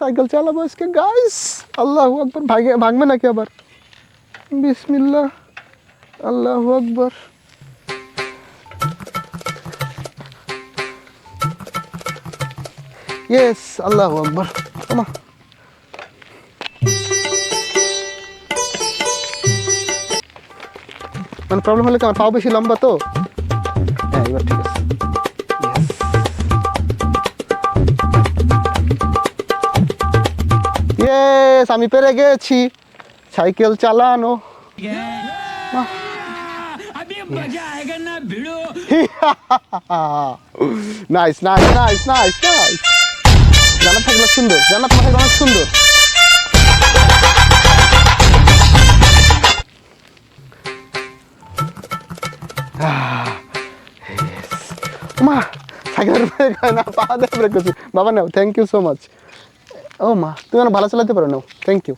Cycle চালাবো আজকে guys আল্লাহ আকবর ভাগে ভাগবে নাকি আবার বিসমিল্লাহ আল্লাহ আকবর ইয়েস আল্লাহ আকবর আমা মানে প্রবলেম হলে কি আমার পাও বেশি লম্বা তো হ্যাঁ এবার ঠিক আছে ইয়েস আমি পেরে গেছি। সাইকেল চালানো। Nice nice nice nice nice জানা থাকলে সুন্দর জানা থাকলে অনেক সুন্দর। মা, সাইকেলের ব্রেক হয় না, পা ব্রেক করছি। বাবা নাও থ্যাংক ইউ সো মাচ ও মা তুমি অনেক ভালো চালাতে পারো নাও. Thank you